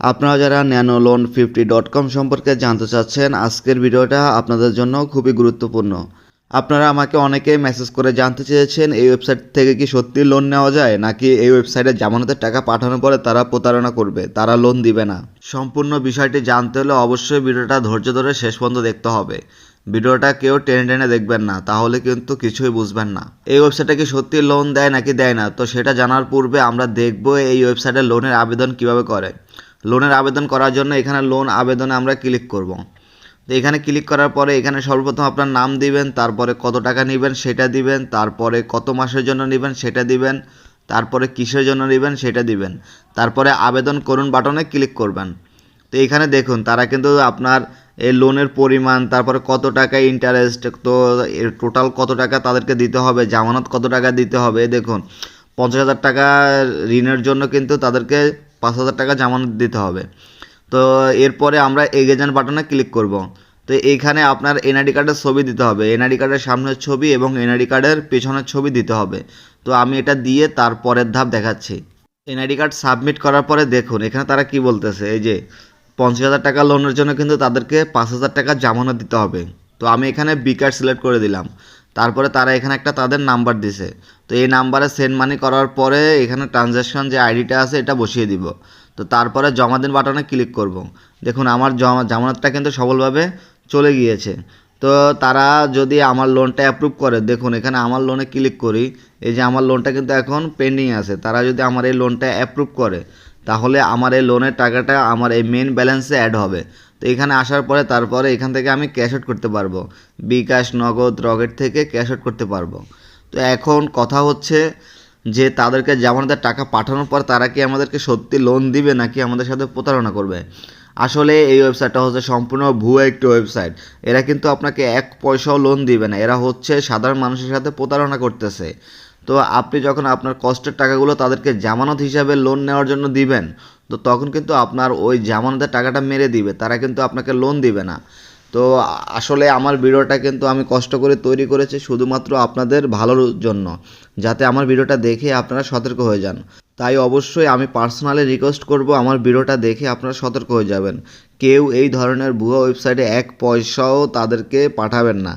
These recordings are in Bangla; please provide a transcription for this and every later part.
আপনারা যারা nano loan fifty dot com সম্পর্কে জানতে চাচ্ছেন, আজকের ভিডিওটা আপনাদের জন্য খুবই গুরুত্বপূর্ণ। আপনারা আমাকে অনেকেই মেসেজ করে জানতে চেয়েছেন, এই ওয়েবসাইট থেকে কি সত্যি লোন নেওয়া যায়, নাকি এই ওয়েবসাইটে জামানতের টাকা পাঠানোর পরে তারা প্রতারণা করবে, তারা লোন দিবে না? সম্পূর্ণ বিষয়টি জানতে হলে অবশ্যই ভিডিওটা ধৈর্য ধরে শেষ পর্যন্ত দেখতে হবে। ভিডিওটা কেউ টেনে টেনে দেখবেন না, তাহলে কিন্তু কিছুই বুঝবেন না। এই ওয়েবসাইটে কি সত্যি লোন দেয় নাকি দেয় না, তো সেটা জানার পূর্বে আমরা দেখব এই ওয়েবসাইটে লোনের আবেদন কীভাবে করে। লোনের আবেদন করার জন্য এখানে লোন আবেদনে আমরা ক্লিক করব। তো এখানে ক্লিক করার পরে এখানে সর্বপ্রথম আপনার নাম দিবেন, তারপরে কত টাকা নেবেন সেটা দিবেন, তারপরে কত মাসের জন্য নেবেন সেটা দিবেন, তারপরে কিসের জন্য নেবেন সেটা দিবেন, তারপরে আবেদন করুন বাটনে ক্লিক করবেন। তো এখানে দেখুন, তারা কিন্তু আপনার এই লোনের পরিমাণ, তারপরে কত টাকা ইন্টারেস্ট তো টোটাল কত টাকা তাদেরকে দিতে হবে, জামানত কত টাকা দিতে হবে, দেখুন, পঞ্চাশ হাজার টাকা ঋণের জন্য কিন্তু তাদেরকে পাঁচ হাজার টাকা জামানত দিতে হবে। তো এরপরে আমরা এগেজেন্ট বাটনে ক্লিক করব। তো এইখানে আপনার এনআইডি কার্ডের ছবি দিতে হবে। এনআইডি কার্ডের সামনের ছবি এবং এনআইডি কার্ডের পেছনের ছবি দিতে হবে। তো আমি এটা দিয়ে তারপরের ধাপ দেখাচ্ছি। এনআইডি কার্ড সাবমিট করার পরে দেখুন, এখানে তারা কি বলতেছে? এই যে পঞ্চাশ হাজার টাকা লোনের জন্য কিন্তু তাদেরকে পাঁচ হাজার টাকা জামানত দিতে হবে। তো আমি এখানে বি কার্ড সিলেক্ট করে দিলাম। তারপরে তারা এখানে একটা তাদের নাম্বার দিছে। তো এই নাম্বারে সেন্ড মানি করার পরে এখানে ট্রানজ্যাকশন যে আইডিটা আছে, এটা বসিয়ে দিব। তো তারপরে জমা দিন বাটনে ক্লিক করব। দেখুন, আমার জমা, জামানতটা কিন্তু সফলভাবে চলে গিয়েছে। তো তারা যদি আমার লোনটা অ্যাপ্রুভ করে, দেখুন, এখানে আমার লোনে ক্লিক করি। এই যে আমার লোনটা কিন্তু এখন পেন্ডিং আছে। তারা যদি আমার এই লোনটা অ্যাপ্রুভ করে, তাহলে আমার এই লোনের টাকাটা আমার এই মেন ব্যালেন্সে অ্যাড হবে। তো এখানে আসার পরে তারপরে এখান থেকে আমি ক্যাশ আউট করতে পারব। বিকাশ, নগদ, রকেট থেকে ক্যাশ আউট করতে পারব। তো এখন কথা হচ্ছে যে তাদেরকে জামানতের টাকা পাঠানোর পর তারা কি আমাদেরকে সত্যি লোন দিবে নাকি আমাদের সাথে প্রতারণা করবে? আসলে এই ওয়েবসাইটটা হচ্ছে সম্পূর্ণ ভুয়ো একটি ওয়েবসাইট এরা কিন্তু আপনাকে এক পয়সাও লোন দিবে না। এরা হচ্ছে সাধারণ মানুষের সাথে প্রতারণা করতেছে। তো আপনি যখন আপনার কষ্টের টাকাগুলো তাদেরকে জামানত হিসাবে লোন নেওয়ার জন্য দিবেন, তো তখন কিন্তু আপনার ওই জামানতের টাকাটা মেরে দিবে, তারা কিন্তু আপনাকে লোন দিবে না। তো আসলে আমার ভিডিওটা কিন্তু আমি কষ্ট করে তৈরি করেছি শুধুমাত্র আপনাদের ভালোর জন্য, যাতে আমার ভিডিওটা দেখে আপনারা সতর্ক হয়ে যান। তাই অবশ্যই আমি পার্সোনালি রিকোয়েস্ট করব আমার ভিডিওটা দেখে আপনারা সতর্ক হয়ে যাবেন। কেউ এই ধরনের ভুয়া ওয়েবসাইটে এক পয়সাও তাদেরকে পাঠাবেন না।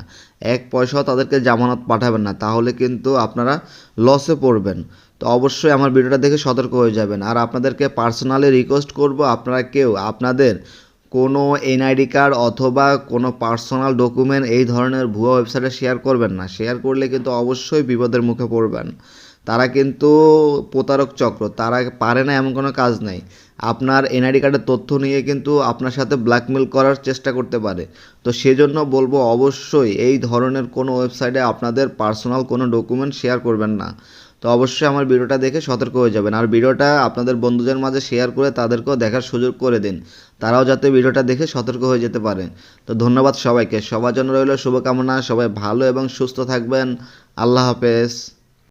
এক পয়সাও তাদেরকে জামানত পাঠাবেন না, তাহলে কিন্তু আপনারা লসে পড়বেন। তো অবশ্যই আমার ভিডিওটা দেখে সতর্ক হয়ে যাবেন। আর আপনাদেরকে পার্সোনালি রিকোয়েস্ট করব আপনারা কেউ, আপনাদের কোনো এনআইডি কার্ড অথবা কোনো পার্সোনাল ডকুমেন্ট এই ধরনের ভুয়া ওয়েবসাইটে শেয়ার করবেন না। শেয়ার করলে কিন্তু অবশ্যই বিপদের মুখে পড়বেন। তারা কিন্তু প্রতারক চক্র, তারা পারে না এমন কোনো কাজ নেই। আপনার এনআইডি কার্ডের তথ্য নিয়ে কিন্তু আপনার সাথে ব্ল্যাকমেল করার চেষ্টা করতে পারে। তো সেজন্য বলব অবশ্যই এই ধরনের কোনো ওয়েবসাইটে আপনাদের পার্সোনাল কোনো ডকুমেন্ট শেয়ার করবেন না। তো অবশ্যই আমার ভিডিওটা দেখে সতর্ক হয়ে যাবেন। আর ভিডিওটা আপনাদের বন্ধুদের মাঝে শেয়ার করে তাদেরকেও দেখার সুযোগ করে দিন। তারাও যাতে ভিডিওটা দেখে সতর্ক হয়ে যেতে পারেন তো ধন্যবাদ সবাইকে। সবার জন্য রইল শুভকামনা। সবাই ভালো এবং সুস্থ থাকবেন। আল্লাহ হাফেজ।